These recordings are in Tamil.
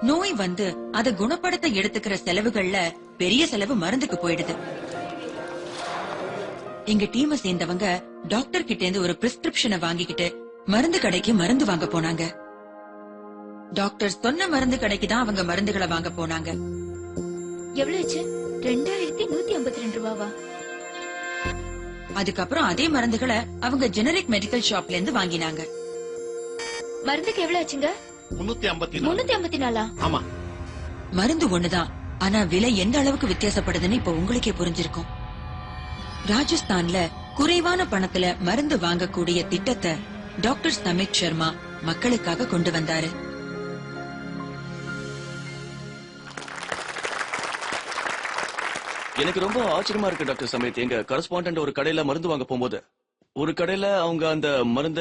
நோய் வந்து அதை குணப்படுத்த எடுத்துக்கிற செலவுகள்ல பெரிய செலவு மருந்துக்கு போயிடுது. எங்க டீமை சேர்ந்தவங்க டாக்டர் கிட்ட இருந்து ஒரு பிரிஸ்கிரிப்ஷனை வாங்கிக்கிட்டு மருந்து கடைக்கு மருந்து வாங்க போனாங்க. டாக்டர் சொன்ன மருந்து கடைக்கு தான் அவங்க மருந்துகளை வாங்க போனாங்க. எவ்வளவு ரெண்டாயிரத்தி நூத்தி ஐம்பத்தி ரெண்டு ரூபாவா? அதுக்கப்புறம் அதே மருந்துகளை அவங்க ஜெனரிக் மெடிக்கல் ஷாப்ல இருந்து வாங்கினாங்க. மருந்துக்கு எவ்வளவு ஆச்சுங்க? முன்னூத்தி ஐம்பத்தி நாலு. முன்னூத்தி ஐம்பத்தி நாலா? ஆமா. மருந்து ஒண்ணுதான். ஆனா விலை எந்த அளவுக்கு வித்தியாசப்படுதுன்னு இப்ப உங்களுக்கே புரிஞ்சிருக்கும். ராஜஸ்தான்ல குறைவான பணத்துல மருந்து வாங்கக்கூடிய திட்டத்தை டாக்டர் சமித் சர்மா மக்களுக்காக கொண்டு வந்தாரு. எனக்கு ரொம்ப ஆச்சரியமா இருக்கு டாக்டர் சமேத். எங்க கரஸ்பாண்டன்ட் ஒரு கடையில மருந்து வாங்க போகும்போது. ஒரு கடையில அவங்க அந்த மருந்த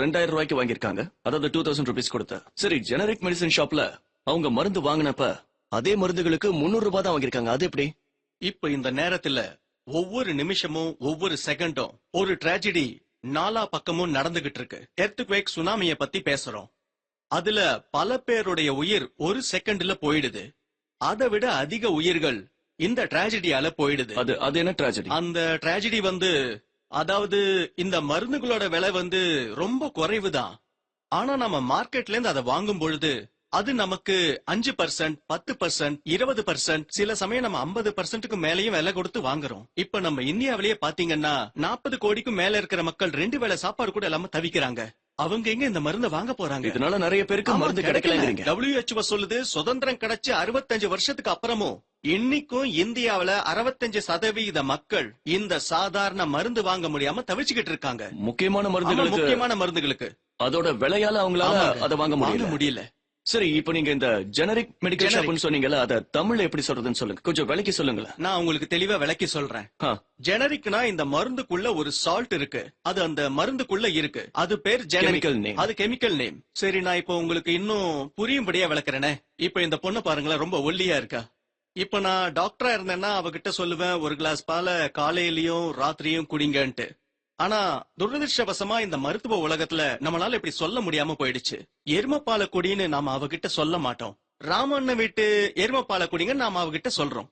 ரெண்டாயிரம் ரூபாய்க்கு வாங்கியிருக்காங்க. அதாவது டூ தௌசண்ட் ருபீஸ் கொடுத்த. சரி ஜெனரிக் மெடிசன் ஷாப்ல அவங்க மருந்து வாங்கினப்ப அதே மருந்துகளுக்கு முன்னூறு ரூபாய் தான் வாங்கியிருக்காங்க. அது எப்படி? இப்ப இந்த நேரத்துல ஒவ்வொரு நிமிஷமும் ஒவ்வொரு செகண்டும் ஒரு டிராஜடி நாலா பக்கமும் நடந்துகிட்டு இருக்கு. எர்த்குவேக் சுனாமிய பத்தி பேசுறோம். அதுல பல பேருடைய உயிர் ஒரு செகண்ட்ல போயிடுது. அதை விட அதிக உயிர்கள் இந்த டிராஜடியால போயிடுது. அது அது என்ன ட்ராஜடி அந்த டிராஜடி வந்து அதாவது இந்த மருந்துகளோட விலை வந்து ரொம்ப குறைவுதான். ஆனா நம்ம மார்க்கெட்ல இருந்து அதை வாங்கும் பொழுது அது நமக்கு அஞ்சு பர்சன்ட் பத்து பர்சன்ட் இருபது பர்சன்ட் சில சமயம் நம்ம ஐம்பது பர்சன்ட்டுக்கு மேலயும் விலை கொடுத்து வாங்குறோம். இப்ப நம்ம இந்தியாவிலேயே பாத்தீங்கன்னா நாற்பது கோடிக்கும் மேல இருக்கிற மக்கள் ரெண்டு வேளை சாப்பாடு கூட இல்லாம தவிக்கிறாங்க. அவங்க எங்க இந்த மருந்தை வாங்க போறாங்க? இதனால நிறைய பேருக்கு மருந்து கிடைக்கல. WHO சொல்லுது சுதந்திரம் கிடைச்சு அறுபத்தஞ்சு வருஷத்துக்கு அப்புறமும் இன்னைக்கும் இந்தியாவுல அறுபத்தஞ்சு சதவீத மக்கள் இந்த சாதாரண மருந்து வாங்க முடியாம தவிச்சுக்கிட்டு இருக்காங்க. முக்கியமான மருந்துகளுக்கு முக்கியமான மருந்துகளுக்கு. அதோட விலையால அவங்களால. அதை வாங்க முடியல. முடியல. சரி இப்போ நீங்க இந்த ஜெனரிக் மெடிக்கல். ஷாப்னு சொன்னீங்கல்ல அத தமிழ்ல எப்படி சொல்றதுன்னு சொல்லுங்க. கொஞ்சம் விலைக்கு சொல்லுங்களேன். நான் உங்களுக்கு தெளிவா விளக்கி சொல்றேன். ஜெனரிக்னா இந்த மருந்துக்குள்ள ஒரு சால்ட் இருக்கு. அது அந்த மருந்துக்குள்ள இருக்கு. அது பேர் ஜெனரிக் Chemical name. அது கெமிக்கல் நேம் சரி நான் இப்போ உங்களுக்கு இன்னும் புரியும்படியா விளக்குறேனே. இப்போ இந்த பொண்ணு பாருங்களேன் ரொம்ப ஒல்லியா இருக்கா? இப்ப நான் டாக்டரா இருந்தேன்னா அவகிட்ட சொல்லுவேன் ஒரு கிளாஸ் பாலை காலையிலயும் ராத்திரியும் குடிங்கன்ட்டு. ஆனா துரதிருஷ்டவசமா இந்த மருத்துவ உலகத்துல நம்மளால இப்படி சொல்ல முடியாம போயிடுச்சு. எருமப்பாலை குடின்னு நாம அவகிட்ட சொல்ல மாட்டோம். ராமண்ண வீட்டு எருமப்பாலை குடிங்க நாம அவகிட்ட சொல்றோம்.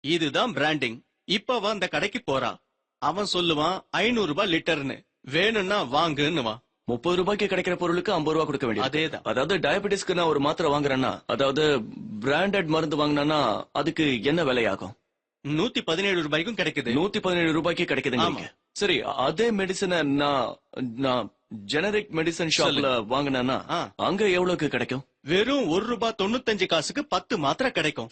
இதுதான் பிராண்டிங் இப்ப அவ அந்த கடைக்கு போறா. அவன் சொல்லுவான் ஐநூறு ரூபாய் லிட்டர்னு. வேணும்னா வாங்குன்னுவான் முப்பது ரூபாய்க்கு கிடைக்கிற பொருளுக்கு ஐம்பது ரூபாய் கொடுக்க வேண்டியது அதேதான். அதாவது டயபெட்டிஸ்க்கு நான் ஒரு மாத்திரை வாங்குறேன்னா அதாவது பிராண்டட் மருந்து வாங்கினா அதுக்கு என்ன விலையாகும்? நூத்தி பதினேழு ரூபாய்க்கும் கிடைக்குது. நூத்தி பதினேழு ரூபாய்க்கு கிடைக்குதுங்க. சரி அதே மெடிசனை நான் நான் ஜெனரிக் மெடிசன் ஷாப்ல வாங்கினேன்னா ஆ. அங்க எவ்வளவுக்கு கிடைக்கும்? வெறும் ஒரு ரூபாய் தொண்ணூத்தஞ்சு காசுக்கு பத்து மாத்திரை கிடைக்கும்.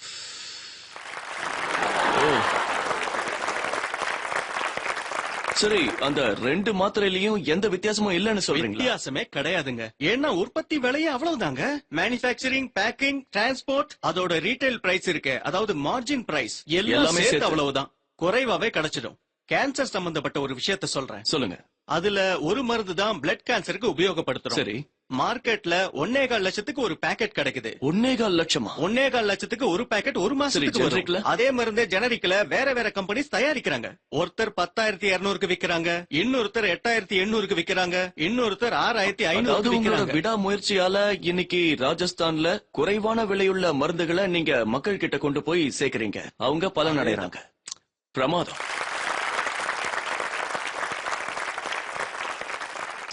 சரி அந்த ரெண்டு மாத்திரையிலயும் எந்த வித்தியாசமும் இல்லைன்னு சொல்றீங்களா? வித்தியாசமே கிடையாதுங்க. ஏன்னா உற்பத்தி விலையே அவ்வளவுதாங்க. மேனுஃபேக்சரிங் பேக்கிங் டிரான்ஸ்போர்ட் அதோட ரீட்டைல் பிரைஸ் இருக்கு. அதாவது மார்ஜின் பிரைஸ் எல்லாமே சேர்த்து. அவ்வளவுதான். குறைவாவே கிடைச்சிடும். கேன்சர் சம்பந்தப்பட்ட ஒரு விஷயத்த சொல்றேன். சொல்லுங்க. அதுல ஒரு மருந்து தான் பிளட் கேன்சருக்கு உபயோகப்படுத்துறோம். சரி. மார்க்கெட்ல ஒன்னேகால் லட்சத்துக்கு ஒரு பாக்கெட் கிடைக்குது. ஒன்னேகால் லட்சமா? ஒன்னேகால் லட்சத்துக்கு ஒரு பாக்கெட் ஒரு மாசத்துக்கு வரும். அதே மருந்தே ஜெனரிக்ல வேற வேற கம்பெனிஸ் தயாரிக்கிறாங்க. ஒருத்தர் பத்தாயிரத்தி இருநூறுக்கு விக்கிறாங்க. இன்னொருத்தர் எட்டாயிரத்தி எண்ணூறுக்கு விக்கிறாங்க. இன்னொருத்தர் ஆறாயிரத்தி உங்களோட விக்கிறாங்க. விடாமுயற்சியால இன்னைக்கு ராஜஸ்தான்ல குறைவான விலையுள்ள மருந்துகளை நீங்க மக்கள் கிட்ட கொண்டு போய் சேர்க்கறீங்க. அவங்க பலன் அடைறாங்க பிரமாதம்.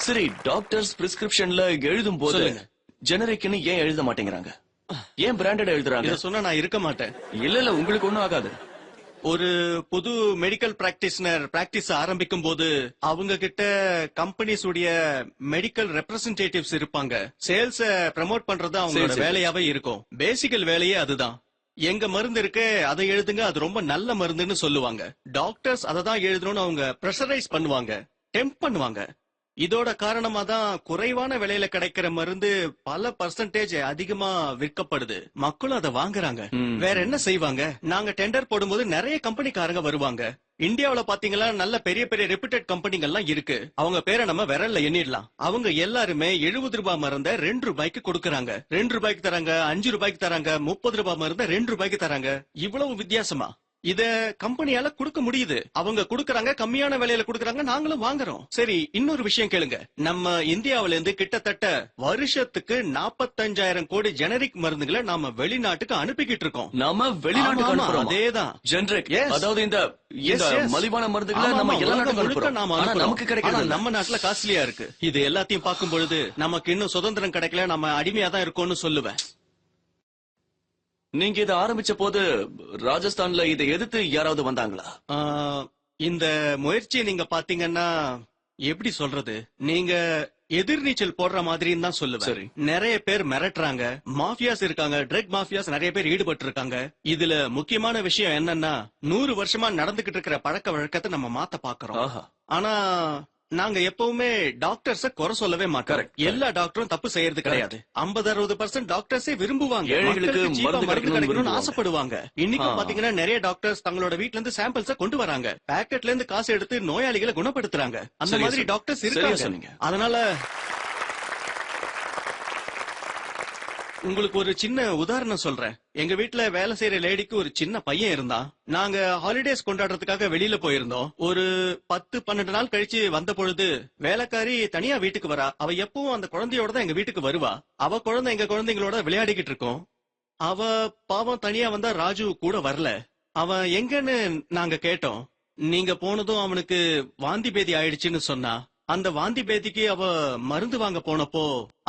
சரி டாக்டர்ஸ் பிரிஸ்கிரிப்ஷன்ல எழுதும் போது சொல்லுங்க. ஜெனரிக்னு ஏன் எழுத மாட்டேங்கிறாங்க? ஏன் பிராண்டட் எழுதுறாங்க? இத சொன்னா நான் இருக்க மாட்டேன். இல்ல இல்ல உங்களுக்கு ஒண்ணும் ஆகாது. ஒரு புது மெடிக்கல் பிராக்டிஷனர் பிராக்டிஸ் ஆரம்பிக்கும் போது அவங்க கிட்ட கம்பெனிஸ் உடைய மெடிக்கல் ரெப்ரசன்டேட்டிவ்ஸ் இருப்பாங்க. சேல்ஸ ப்ரமோட் பண்றது அவங்களோட Sales வேலையாவே இருக்கும். பேசிக்கல் வேலையே அதுதான். எங்க மருந்து இருக்கு அதை எழுதுங்க அது ரொம்ப நல்ல மருந்துன்னு சொல்லுவாங்க. டாக்டர்ஸ் அதை தான் எழுதணும்னு அவங்க ப்ரெஷரைஸ் பண்ணுவாங்க. டெம்ப் பண்ணுவாங்க. இதோட காரணமா தான் குறைவான விலையில கிடைக்கிற மருந்து பல பர்சன்டேஜ் அதிகமா விற்கப்படுது. மக்களும் அதை வாங்குறாங்க. வேற என்ன செய்வாங்க? நாங்க டெண்டர் போடும்போது நிறைய கம்பெனிக்காரங்க வருவாங்க. இந்தியாவுல பாத்தீங்களா நல்ல பெரிய பெரிய ரெப்யூட்டட் கம்பெனிகள்லாம் இருக்கு. அவங்க பேரை நம்ம விரல்ல எண்ணிடலாம். அவங்க எல்லாருமே எழுபது ரூபாய் மருந்த ரெண்டு ரூபாய்க்கு கொடுக்கறாங்க. ரெண்டு ரூபாய்க்கு தராங்க அஞ்சு ரூபாய்க்கு தராங்க முப்பது ரூபாய் மருந்த ரெண்டு ரூபாய்க்கு தராங்க. இவ்வளவு வித்தியாசமா? இத கம்பெனியால கொடுக்க முடியுது. அவங்க கொடுக்கறாங்க கம்மியான விலையில கொடுக்கறாங்க நாங்களும் வாங்குறோம். சரி இன்னொரு விஷயம் கேளுங்க. நம்ம இந்தியாவில இருந்து கிட்டத்தட்ட வருஷத்துக்கு நாற்பத்தஞ்சாயிரம் கோடி ஜெனரிக் மருந்துகளை நாம வெளிநாட்டுக்கு அனுப்பிக்கிட்டு இருக்கோம். நாம வெளிநாட்டுக்கு அனுப்புறோம்? அதேதான். ஜெனரிக். அதாவது இந்த. மலிவான மருந்துகளை நம்ம எல்லா நாட்டுக்கும் நாம. நமக்கு கிடைக்கிறது. நம்ம நாட்டுல காஸ்ட்லியா இருக்கு. இது எல்லாத்தையும் பார்க்கும் பொழுது நமக்கு இன்னும் சுதந்திரம் கிடைக்கல நம்ம அடிமையா தான் இருக்கோம்னு சொல்லுவேன். நீங்க இதை ஆரம்பிச்ச போது ராஜஸ்தான்ல இதை எதிர்த்து யாராவது வந்தாங்களா? இந்த முயற்சியை நீங்க பாத்தீங்கன்னா எப்படி சொல்றது? நீங்க எதிர்நீச்சல் போடுற மாதிரின்னு தான் சரி. சொல்லுவேன் நிறைய பேர் மிரட்டுறாங்க. மாஃபியாஸ் இருக்காங்க. ட்ரக் மாஃபியாஸ் நிறைய பேர் ஈடுபட்டு இருக்காங்க இதுல முக்கியமான விஷயம் என்னன்னா நூறு வருஷமா நடந்துகிட்டு இருக்கிற பழக்க வழக்கத்தை நம்ம மாத்த பாக்குறோம் ஆனா நாங்க எப்பவுமே டாக்டர்ஸ குறை சொல்லவே மாட்டோம். எல்லா டாக்டரும் தப்பு செய்யறது கிடையாது 50 அறுபது பர்சன்ட் டாக்டர்ஸே விரும்புவாங்க மருந்து கிடைக்கணும்னு. ஆசைப்படுவாங்க இன்னைக்கும் ஆ. பாத்தீங்கன்னா நிறைய டாக்டர்ஸ் தங்களோட வீட்ல இருந்து சாம்பிள்ஸ கொண்டு வராங்க பேக்கெட்ல இருந்து காசு எடுத்து நோயாளிகளை குணப்படுத்துறாங்க அந்த மாதிரி. டாக்டர்ஸ் இருக்காங்க. அதனால உங்களுக்கு ஒரு சின்ன உதாரணம் சொல்றேன். எங்க வீட்டுல வேலை செய்யற லேடிக்கு ஒரு சின்ன பையன் இருந்தான். நாங்க ஹாலிடேஸ் கொண்டாடுறதுக்காக வெளியில போயிருந்தோம். ஒரு பத்து பன்னெண்டு நாள் கழிச்சு வந்த பொழுது வேலைக்காரி தனியா வீட்டுக்கு வரா. அவ எப்பவும் அந்த குழந்தையோட தான் எங்க வீட்டுக்கு வருவா. அவ குழந்தை எங்க குழந்தைங்களோட விளையாடிக்கிட்டு இருக்கோம். அவ பாவம் தனியா வந்தா ராஜு கூட வரல. அவன் எங்கன்னு நாங்க கேட்டோம். நீங்க போனதும் அவனுக்கு வாந்தி பேதி ஆயிடுச்சுன்னு சொன்னா. அந்த வாந்தி பேதிக்கு அவ மருந்து வாங்க போனப்போ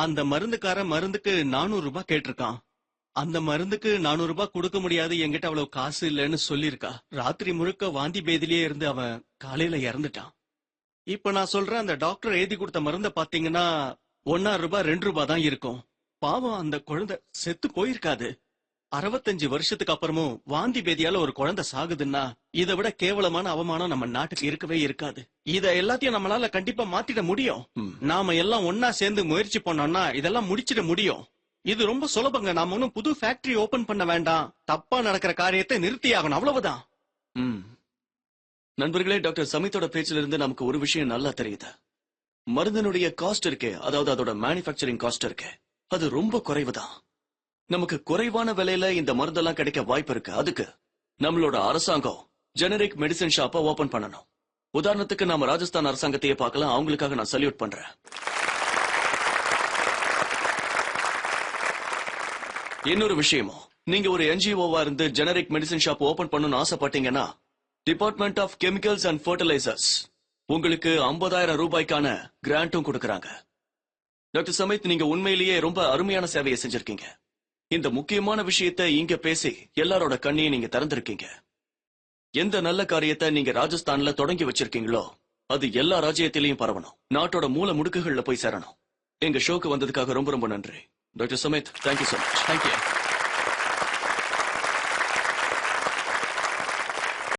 அந்த மருந்துக்கார மருந்துக்கு நானூறு ரூபாய் கேட்டிருக்கான். அந்த மருந்துக்கு நானூறு ரூபாய் கொடுக்க முடியாது என்கிட்ட அவ்வளவு காசு இல்லைன்னு சொல்லிருக்கா ராத்திரி முழுக்க வாந்தி பேதிலேயே இருந்து அவன் காலையில இறந்துட்டான். இப்ப நான் சொல்றேன் அந்த டாக்டர் எழுதி கொடுத்த மருந்த பாத்தீங்கன்னா ஒன்னாறு ரூபாய் ரெண்டு ரூபாய் தான் இருக்கும். பாவம் அந்த குழந்தை செத்து போயிருக்காது. அறுபத்தஞ்சு வருஷத்துக்கு அப்புறமும் வாந்தி பேதியால ஒரு குழந்தை சாகுதுன்னா இதை விட கேவலமான அவமானம் நம்ம நாட்டுக்கு இருக்கவே இருக்காது. இத எல்லாத்தையும் நம்மளால கண்டிப்பா மாத்திட முடியும். நாம எல்லாம் ஒன்னா சேர்ந்து முயற்சி பண்ணோம்னா இதெல்லாம் முடிச்சிட முடியும். இது ரொம்ப சுலபங்க. நாம ஒன்னும் புது ஃபேக்டரி ஓபன் பண்ண வேண்டாம். தப்பா நடக்கிற காரியத்தை நிறுத்தி ஆகணும். அவ்வளவுதான். நண்பர்களே டாக்டர் சமித்தோட பேச்சில இருந்து நமக்கு ஒரு விஷயம் நல்லா தெரியுது. மருந்தினுடைய காஸ்ட் இருக்கே. அதாவது அதோட மேனுஃபேக்சரிங் காஸ்ட் இருக்கே. அது ரொம்ப குறைவுதான். நமக்கு குறைவான விலையில இந்த மருந்தெல்லாம் கிடைக்க வாய்ப்பு இருக்கு. அதுக்கு நம்மளோட அரசாங்கம் ஜெனரிக் மெடிசன் ஷாப்பை ஓபன் பண்ணணும். உதாரணத்துக்கு நாம ராஜஸ்தான் அரசாங்கத்தையே பார்க்கலாம். அவங்களுக்காக நான் சல்யூட் பண்றேன். இன்னொரு விஷயமும் நீங்க ஒரு என்ஜிஓவா இருந்து ஜெனரிக் மெடிசன் ஷாப் ஓபன் பண்ணணும்னு ஆசைப்பட்டீங்கன்னா department of chemicals and fertilisers உங்களுக்கு 50000 ரூபாய்க்கான கிராண்டும் கொடுக்கறாங்க. டாக்டர் சமித் நீங்க உண்மையிலேயே ரொம்ப அருமையான சேவையை செஞ்சிருக்கீங்க. இந்த முக்கியமான விஷயத்தை இங்க பேசி எல்லாரோட கண்ணையும் நீங்க திறந்திருக்கீங்க. எந்த நல்ல காரியத்தை நீங்க ராஜஸ்தான்ல தொடங்கி வச்சிருக்கீங்களோ அது எல்லா ராஜ்யத்திலையும் பரவணும். நாட்டோட மூல முடுக்குகள்ல போய் சேரணும். எங்க ஷோக்கு வந்ததுக்காக ரொம்ப ரொம்ப நன்றி. Doctor Sumit thank you so much thank you